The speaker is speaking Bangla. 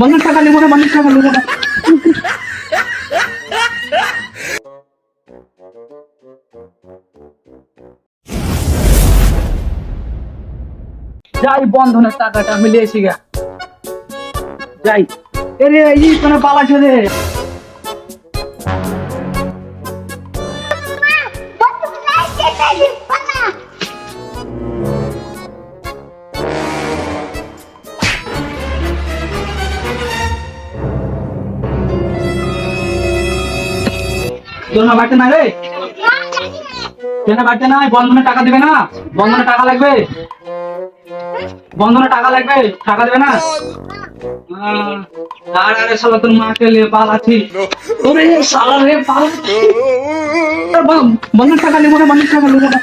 বন্ধন টাকা নেব না বন্ধন টাকা যাই, বন্ধনের টাকাটা মিলে এসে গা যাই এরে এই কোনো পালাছে রে। তোর মা বাড়িতে রে? কেন বাড়িতে নাই? বন্ধনে টাকা দেবে না? বন্ধনে টাকা লাগবে? বন্ধনে টাকা লাগবে? টাকা দেবে না? আর আরে মাকে লে পালাছি ওরে শালা রে, পালাচ্ছি। বন্ধন টাকা নেব না বন্ধন টাকা নেব না।